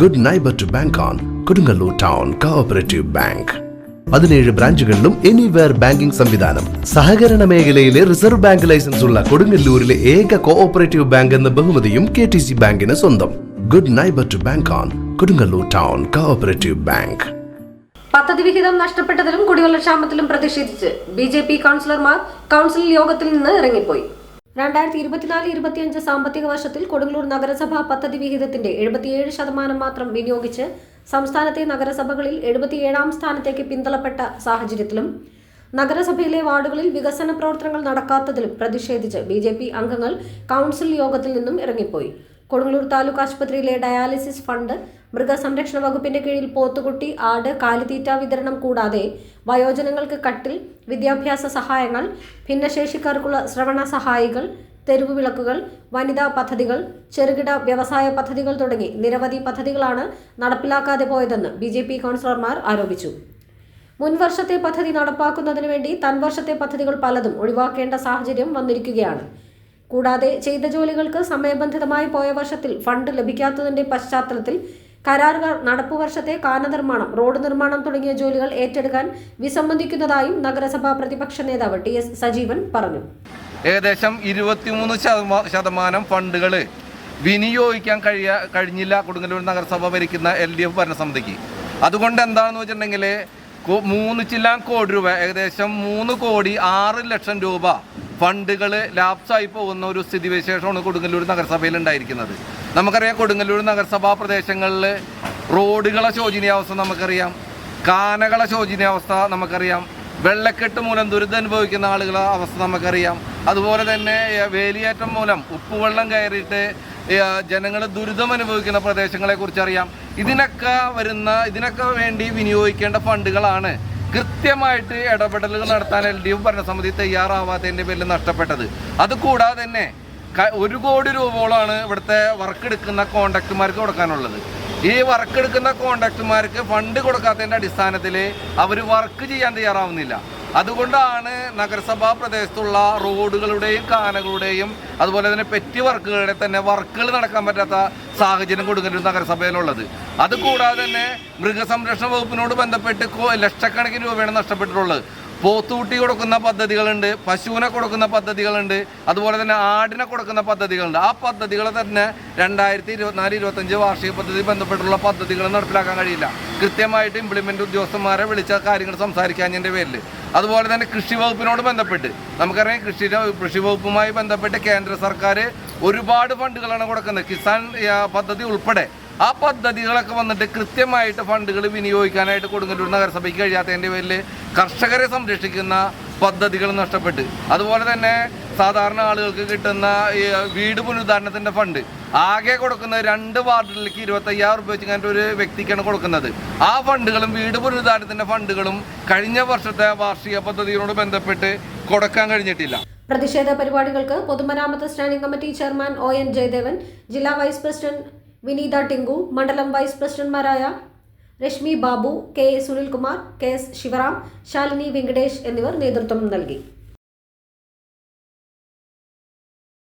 Good neighbour to bank on Kodungallur town cooperative bank പതിനേഴ് ബ്രാഞ്ചുകളിലും anywhere banking സംവിധാനം. സഹകരണ മേഖലയിലെ റിസർവ് ബാങ്ക് ലൈസൻസ് ഉള്ള കൊടുങ്ങല്ലൂരിലെ ഏക കോഓപ്പറേറ്റീവ് ബാങ്ക് എന്ന ബഹുമതിയും കെ ടി സി ബാങ്കിന് സ്വന്തം. Good neighbour to bank on Kodungallur town cooperative bank പദ്ധതി വിഹിതം നഷ്ടപ്പെട്ടതിലും കുടിവെള്ള ക്ഷാമത്തിലും പ്രതിഷേധിച്ച് ബി ജെ പി കൗൺസിലർമാർ കൗൺസിൽ യോഗത്തിൽ നിന്ന് ഇറങ്ങിപ്പോയി. രണ്ടായിരത്തി ഇരുപത്തിനാല് ഇരുപത്തിയഞ്ച് സാമ്പത്തിക വർഷത്തിൽ കൊടുങ്ങല്ലൂർ നഗരസഭ പദ്ധതി വിഹിതത്തിന്റെ എഴുപത്തിയേഴ് ശതമാനം മാത്രം വിനിയോഗിച്ച് സംസ്ഥാനത്തെ നഗരസഭകളിൽ എഴുപത്തിയേഴാം സ്ഥാനത്തേക്ക് പിന്തള്ളപ്പെട്ട സാഹചര്യത്തിലും നഗരസഭയിലെ വാർഡുകളിൽ വികസന പ്രവർത്തനങ്ങൾ നടക്കാത്തതിലും പ്രതിഷേധിച്ച് ബി അംഗങ്ങൾ കൗൺസിൽ യോഗത്തിൽ നിന്നും ഇറങ്ങിപ്പോയി. കൊടുങ്ങല്ലൂർ താലൂക്ക് ആശുപത്രിയിലെ ഡയാലിസിസ് ഫണ്ട് മൃഗസംരക്ഷണ വകുപ്പിന്റെ കീഴിൽ പോത്തുകുട്ടി ആട് കാലിത്തീറ്റ വിതരണം കൂടാതെ വയോജനങ്ങൾക്ക് കട്ടിൽ വിദ്യാഭ്യാസ സഹായങ്ങൾ ഭിന്നശേഷിക്കാർക്കുള്ള ശ്രവണ സഹായികൾ തെരുവ് വിളക്കുകൾ വനിതാ പദ്ധതികൾ ചെറുകിട വ്യവസായ പദ്ധതികൾ തുടങ്ങി നിരവധി പദ്ധതികളാണ് നടപ്പിലാക്കാതെ പോയതെന്ന് ബി ജെ പി കൗൺസിലർമാർ ആരോപിച്ചു. മുൻവർഷത്തെ പദ്ധതി നടപ്പാക്കുന്നതിന് വേണ്ടി തൻവർഷത്തെ പദ്ധതികൾ പലതും ഒഴിവാക്കേണ്ട സാഹചര്യം വന്നിരിക്കുകയാണ്. കൂടാതെ ചെയ്ത ജോലികൾക്ക് സമയബന്ധിതമായി പോയ വർഷത്തിൽ ഫണ്ട് ലഭിക്കാത്തതിന്റെ പശ്ചാത്തലത്തിൽ കരാറുകാർ നടപ്പു വർഷത്തെ കാന നിർമ്മാണം റോഡ് നിർമ്മാണം തുടങ്ങിയ ജോലികൾ ഏറ്റെടുക്കാൻ വിസമ്മതിക്കുന്നതായും നഗരസഭാ പ്രതിപക്ഷ നേതാവ് ടി എസ് സജീവൻ പറഞ്ഞു. ഏകദേശം ഇരുപത്തിമൂന്ന് ശതമാ- ശതമാനം ഫണ്ടുകൾ വിനിയോഗിക്കാൻ കഴിയ കഴിഞ്ഞില്ല കൊടുങ്ങല്ലൂർ നഗരസഭ ഭരിക്കുന്ന എൽ ഡി എഫ് ഭരണസമിതിക്ക്. അതുകൊണ്ട് എന്താണെന്ന് വെച്ചിട്ടുണ്ടെങ്കിൽ മൂന്ന് ചില്ലാൻ കോടി രൂപ ഏകദേശം മൂന്ന് കോടി ആറ് ലക്ഷം രൂപ ഫണ്ടുകൾ ലാപ്സായി പോകുന്ന ഒരു സ്ഥിതിവിശേഷമാണ് കൊടുങ്ങല്ലൂർ നഗരസഭയിൽ ഉണ്ടായിരിക്കുന്നത് നമുക്കറിയാം കൊടുങ്ങല്ലൂർ നഗരസഭാ പ്രദേശങ്ങളിൽ റോഡുകളെ ശോചനീയാവസ്ഥ നമുക്കറിയാം കാനകളെ ശോചനീയാവസ്ഥ നമുക്കറിയാം വെള്ളക്കെട്ട് മൂലം ദുരിതം അനുഭവിക്കുന്ന ആളുകളെ അവസ്ഥ നമുക്കറിയാം. അതുപോലെ തന്നെ വേലിയേറ്റം മൂലം ഉപ്പുവെള്ളം കയറിയിട്ട് ജനങ്ങൾ ദുരിതം അനുഭവിക്കുന്ന പ്രദേശങ്ങളെ കുറിച്ച് അറിയാം ഇതിനൊക്കെ വരുന്ന ഇതിനൊക്കെ വേണ്ടി വിനിയോഗിക്കേണ്ട ഫണ്ടുകളാണ് കൃത്യമായിട്ട് ഇടപെടലുകൾ നടത്താൻ എൽ ഡി എഫ് ഭരണസമിതി തയ്യാറാവാത്തതിന്റെ പേരിൽ നഷ്ടപ്പെട്ടത്. അതുകൂടാതെ തന്നെ ഒരു കോടി രൂപയോളമാണ് ഇവിടുത്തെ വർക്ക് എടുക്കുന്ന കോൺട്രാക്ടർമാർക്ക് കൊടുക്കാനുള്ളത്. ഈ വർക്ക് എടുക്കുന്ന കോൺട്രാക്ടർമാർക്ക് ഫണ്ട് കൊടുക്കാത്തതിന്റെ അടിസ്ഥാനത്തിൽ അവർ വർക്ക് ചെയ്യാൻ തയ്യാറാവുന്നില്ല. അതുകൊണ്ടാണ് നഗരസഭാ പ്രദേശത്തുള്ള റോഡുകളുടെയും കാനകളുടെയും അതുപോലെ തന്നെ പെറ്റി വർക്കുകളുടെ തന്നെ വർക്കുകൾ നടക്കാൻ പറ്റാത്ത സാഹചര്യം കൊടുങ്ങല്ലൂർ നഗരസഭയിലുള്ളത്. അതുകൂടാതെ തന്നെ മൃഗസംരക്ഷണ വകുപ്പിനോട് ബന്ധപ്പെട്ട് ലക്ഷക്കണക്കിന് രൂപയാണ് നഷ്ടപ്പെട്ടിട്ടുള്ളത്. പോത്തൂട്ടി കൊടുക്കുന്ന പദ്ധതികളുണ്ട് പശുവിനെ കൊടുക്കുന്ന പദ്ധതികളുണ്ട് അതുപോലെ തന്നെ ആടിനെ കൊടുക്കുന്ന പദ്ധതികളുണ്ട്. ആ പദ്ധതികൾ തന്നെ രണ്ടായിരത്തി ഇരുപത്തിനാല് ഇരുപത്തഞ്ച് വാർഷിക പദ്ധതി ബന്ധപ്പെട്ടുള്ള പദ്ധതികൾ നടപ്പിലാക്കാൻ കഴിയില്ല. കൃത്യമായിട്ട് ഇംപ്ലിമെന്റ് ഉദ്യോഗസ്ഥന്മാരെ വിളിച്ച കാര്യങ്ങൾ സംസാരിക്കാഞ്ഞതിന്റെ പേരിൽ അതുപോലെ തന്നെ കൃഷി വകുപ്പിനോട് ബന്ധപ്പെട്ട് നമുക്കറിയാം കൃഷി കൃഷി വകുപ്പുമായി ബന്ധപ്പെട്ട് കേന്ദ്ര സർക്കാർ ഒരുപാട് ഫണ്ടുകളാണ് കൊടുക്കുന്നത്. കിസാൻ പദ്ധതി ഉൾപ്പെടെ ആ പദ്ധതികളൊക്കെ വന്നിട്ട് കൃത്യമായിട്ട് ഫണ്ടുകൾ വിനിയോഗിക്കാനായിട്ട് കൊടുങ്ങല്ലൂർ നഗരസഭയ്ക്ക് കഴിയാത്തതിന്റെ പേരിൽ കർഷകരെ സംരക്ഷിക്കുന്ന പദ്ധതികൾ നഷ്ടപ്പെട്ട്. അതുപോലെ തന്നെ സാധാരണ ആളുകൾക്ക് കിട്ടുന്ന വീട് പുനരുദ്ധാരണത്തിന്റെ ഫണ്ട്. ആകെ കൊടുക്കുന്ന രണ്ട് വാർഡിലേക്ക് ഇരുപത്തയ്യായിരം രൂപ വെച്ച് കണ്ടിട്ട് ഒരു വ്യക്തിക്കാണ് കൊടുക്കുന്നത്. ആ ഫണ്ടുകളും വീട് പുനരുദ്ധാരണത്തിന്റെ ഫണ്ടുകളും കഴിഞ്ഞ വർഷത്തെ വാർഷിക പദ്ധതിയോട് ബന്ധപ്പെട്ട് കൊടുക്കാൻ കഴിഞ്ഞിട്ടില്ല. പ്രതിഷേധ പരിപാടികൾക്ക് പൊതുമരാമത്ത് standing committee chairman O N Jayadevan ജില്ലാ വൈസ് പ്രസിഡന്റ് വിനീത ടിങ്കു മണ്ഡലം vice പ്രസിഡന്റ്മാരായ Reshmi Babu K Sunilkumar K S Sivaram Shalini Venkatesh എന്നിവർ നേതൃത്വം നൽകി.